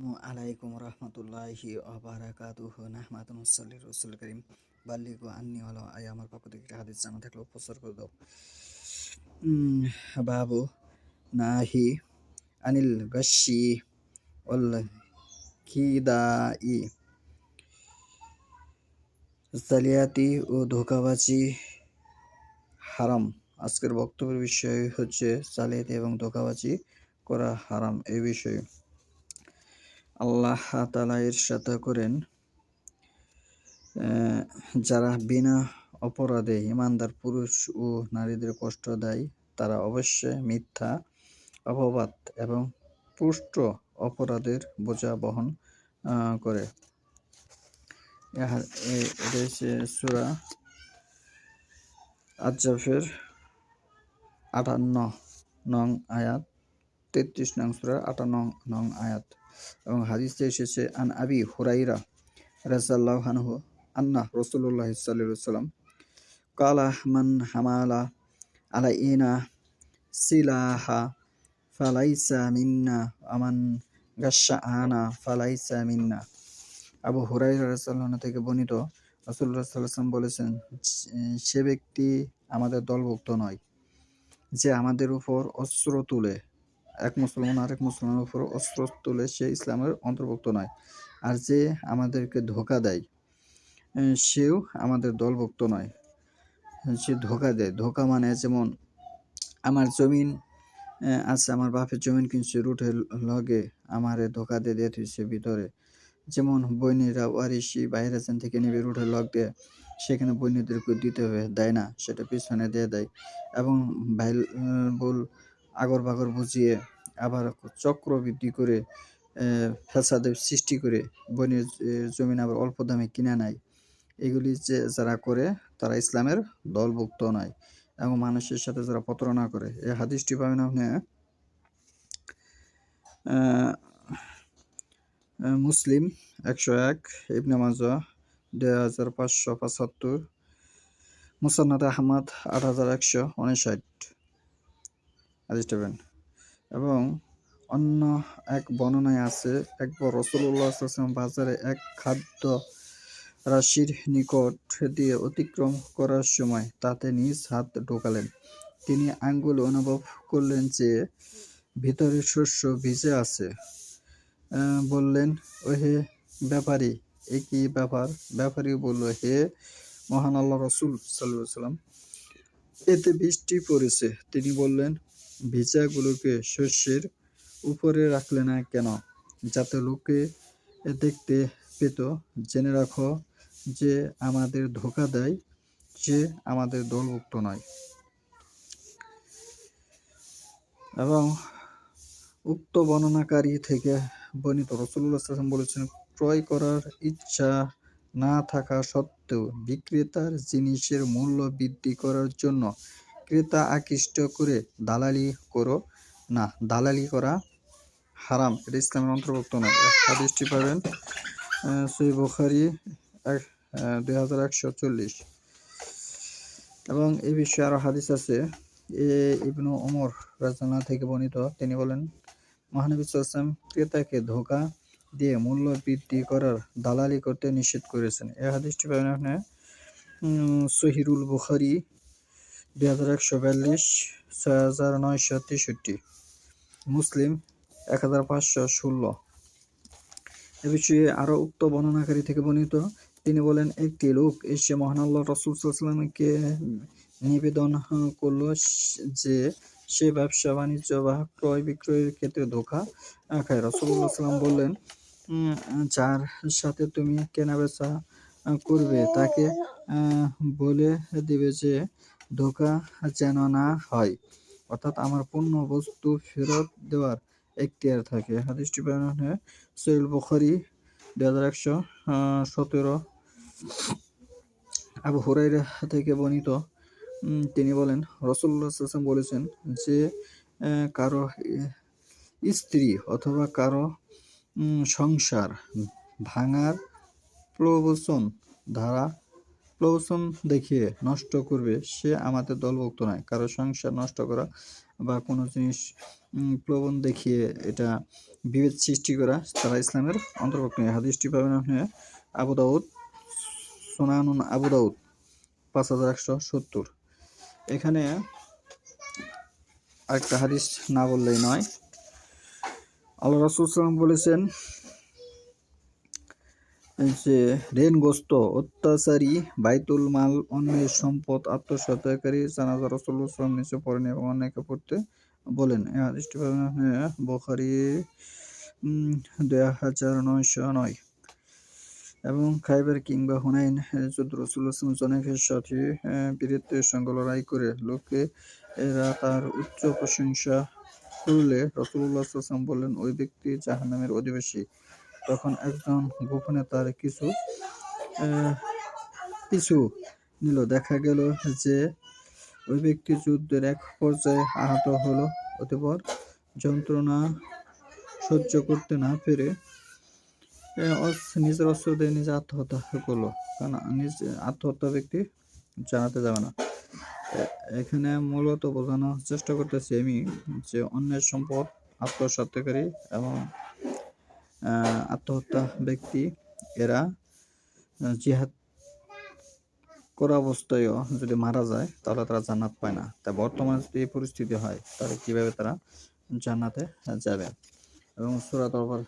আলাইকুম রহমতুল্লাহি আবরাকাতুহ রসুল করিম। বাল্লিগু আন্নি হলো আয় আমার পক্ষ থেকে হাদিস জানা থাকলেও প্রচার করে দাও। বাবু নাহি আনিল গশি ওল খিদাই জালিয়াতি ও ধোকাবাজি হারাম। আজকের বক্তব্যের বিষয় হচ্ছে জালিয়াতি এবং ধোকাবাজি করা হারাম, এই বিষয়ে। আল্লাহ তালা ইরশাদ করেন যারা বিনা অপরাধে ইমানদার পুরুষ ও নারীদের কষ্ট দেয়, তারা অবশ্যই মিথ্যা, অপবাদ এবং পুষ্ট অপরাধের বোঝা বহন করে। সুরা আজাফের আটান্ন নং আয়াত, তেত্রিশ নং সুরা আটান্ন নং আয়াত। এবং হাদিসে এসেছে, আন আবি হুরাইরা রাজাল্লাহ আনহু আন্না রসুল্লাহ সাল্লাম কালা মান হামালা আলা ইনা সিলাহা ফালাইসা মিন্না আমান গাসা আনা ফালাইসা মিন্না। আবু হুরাইরা রাজাল্লাহ থেকে বর্ণিত রসুল্লাহ সাল্লাম বলেছেন, সে ব্যক্তি আমাদের দলভুক্ত নয়, যে আমাদের উপর অস্ত্র তুলে এক মুসলমান আরেক মুসলমানের উপর অস্ত্র তুলে সে ইসলামের অন্তর্ভুক্ত নয়। আর যে আমাদেরকে ধোকা দেয় সেও আমাদের দলভুক্ত নয়। সে ধোকা দেয়। ধোকা মানে যেমন, আমার জমিন আছে, আমার বাপের জমিন কিনছে রুটের লগে আমারে ধোকা দিয়ে দিয়ে থুইছে ভিতরে। যেমন বৈনীরা ওয়ারিসি বাইরে যেন থেকে নেবে রুটের লগ দিয়ে সেখানে বৈনীদেরকে দিতে হবে দেয় না, সেটা পিছনে দিয়ে দেয়। এবং ভাইল বল আগর বাগর বুঝিয়ে আবার চক্রবৃদ্ধি করে আহ, ফ্যাসাদের সৃষ্টি করে বনের জমিন আবার অল্প দামে কিনে নেয়। এগুলি যে যারা করে তারা ইসলামের দলভুক্ত নয় এবং মানুষের সাথে যারা প্রতারণা করে। এই হাদিসটি পাবেন আপনি মুসলিম একশো এক ইবনে মাজা দুই হাজার পাঁচশো পঁচাত্তর মুসান্নাদ আহমদ আট হাজার একশো উনষাট। পাবেন এবং অন্য এক বর্ণনায় আছে, একবার রসুল্লাহ সাল্লাম বাজারে এক খাদ্য রাশির নিকট দিয়ে অতিক্রম করার সময় তাতে নিজ হাত ঢোকালেন। তিনি আঙ্গুল অনুভব করলেন যে ভিতরে শস্য ভিজে আছে। বললেন, ওহে ব্যাপারী, এ কি ব্যাপার? ব্যাপারী বলল, হে মহান আল্লাহ রসুল সাল্লাম এতে বৃষ্টি পড়েছে। তিনি বললেন ভিজাগুলোকে শস্যের উপরে রাখলে না কেন? যাতে লোকে দেখতে পেত, জেনে রাখো যে আমাদের ধোকা দেয় সে আমাদের দলভুক্ত নয়। এবং উক্ত বর্ণনাকারী থেকে বর্ণিত রসুল্লাহ বলেছেন, ক্রয় করার ইচ্ছা না থাকা সত্ত্বেও বিক্রেতার জিনিসের মূল্য বৃদ্ধি করার জন্য ক্রেতা আকৃষ্ট করে দালালি করো। না, দালালি করা হারাম, এটা ইসলামের অন্তর্ভুক্ত নয়। হাদিসটি পাবেন সই বুখারি, এক দুই হাজার একশো চল্লিশ। এবং এই বিষয়ে আরও হাদিস আছে, এ ইবনু ওমর রাজনা থেকে বর্ণিত, তিনি বলেন, মহানবী সাল্লাম ক্রেতাকে ধোকা দিয়ে মূল্য বৃদ্ধি করার দালালি করতে নিষেধ করেছেন। এই হাদিসটি পাবেন আপনি সহিরুল বুখারি দুই হাজার একশো বিয়াল্লিশ ছয় হাজার নয়শো তেষট্টি মুসলিম এক হাজার পাঁচশো ষোলো। এ বিষয়ে আরও উক্ত বর্ণনাকারী থেকে বর্ণিত তিনি বলেন একটি লোক এসে মহান আল্লাহ রসুল নিবেদন করল যে সে ব্যবসা বাণিজ্য বা ক্রয় বিক্রয়ের ক্ষেত্রে ধোকা খায় রসুল্লাহ সাল্লাম বললেন যার সাথে তুমি কেনাবেচা আহ, করবে তাকে বলে দিবে যে ধোকা যেন না হয়। অর্থাৎ আমার পণ্য বস্তু ফেরত দেওয়ার এখতিয়ার থাকে। হাদিসটি বের হয় সৈল বুখারি, দুই হাজার একশো সতেরো। আবু হুরাইরা থেকে বর্ণিত তিনি বলেন রসুল্লাহ সাল্লাম বলেছেন যে কারও স্ত্রী অথবা কারও সংসার ভাঙার প্রবচন ধারা প্রবচন দেখিয়ে নষ্ট করবে, সে আমাদের দলভুক্ত নয়। কারও সংসার নষ্ট করা বা কোনো জিনিস প্রলোভন দেখিয়ে এটা বিভেদ সৃষ্টি করা, তারা ইসলামের অন্তর্ভুক্ত নয়। হাদিসটি পাবেন আপনি আবু দাউদ, সোনানুন আবু দাউদ, পাঁচ হাজার একশো সত্তর। এখানে আরেকটা হাদিস না বললেই নয়। আল্লাহ রাসুল সাল্লাম বলেছেন যে ঋণগ্রস্ত, অত্যাচারী বাইতুল মাল অন্যের সম্পদ আত্মসহায়কারী জানাজা রসুল্লাহ সাল্লাম নিচে পড়েন এবং অন্যকে পড়তে বলেন। বোখারি দুই হাজার নয়শো নয়। এবং খাইবার কিংবা হুনাইন যুদ্ধ রসুল্লাহ সাল্লাম জনেফের সাথে বীরত্বের সঙ্গে লড়াই করে লোকে, এরা তার উচ্চ প্রশংসা করলে রসুল্লাহ বললেন, ওই ব্যক্তি জাহান্নামের অধিবাসী। তখন একজন গোপনে তার কিছু কিছু নিল। দেখা গেল যে ওই ব্যক্তি যুদ্ধের এক পর্যায়ে আহত হলো, অতঃপর যন্ত্রণা সহ্য করতে না পেরে নিজের অস্ত্র দিয়ে নিজে আত্মহত্যা করল। কারণ নিজে আত্মহত্যা ব্যক্তি জানাতে যাবে না। এখানে মূলত বোঝানোর চেষ্টা করতেছি আমি যে অন্যের সম্পদ আত্মসাত্যকারী এবং আত্মহত্যা ব্যক্তি, এরা জিহাদ করা অবস্থায়ও যদি মারা যায়, তাহলে তারা জান্নাত পায় না। তা বর্তমানে যদি এই পরিস্থিতি হয়, তাহলে কীভাবে তারা জান্নাতে যাবে? এবং সুরাত আবার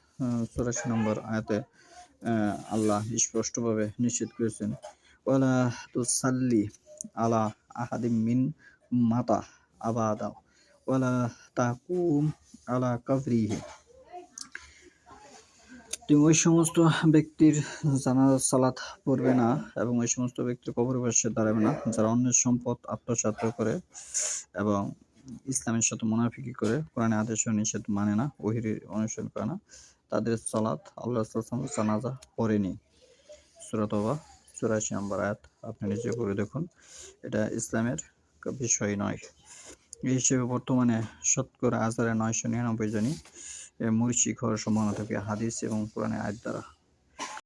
চুরাশি নম্বর আয়াতে আল্লাহ স্পষ্টভাবে নিশ্চিত করেছেন, ওয়ালা তুসাল্লি আলা আহাদিম মিন মাতা আবাদা ওয়ালা তাকুম আলা কাবরিহি। তুমি ওই সমস্ত ব্যক্তির জানাজা, সালাত পড়বে না এবং ওই সমস্ত ব্যক্তির কবর পাশে দাঁড়াবে না, যারা অন্যের সম্পদ আত্মসাৎ করে এবং ইসলামের সাথে মুনাফিকি করে কোরআনে আদেশ নিষেধ মানে না, ওহির অনুসরণ করে না, তাদের সালাত আল্লাহ জানাজা পড়েনি। সুরাত চুরাশি নম্বর আয়াত, আপনি নিজে করে দেখুন। এটা ইসলামের বিষয় নয়। এই হিসেবে বর্তমানে শতকরা হাজারে নয়শো নিরানব্বই জনই মুর্শিক ঘর সম্ভাবনা থাকে হাদিস এবং কোরআনে আয়াত দ্বারা।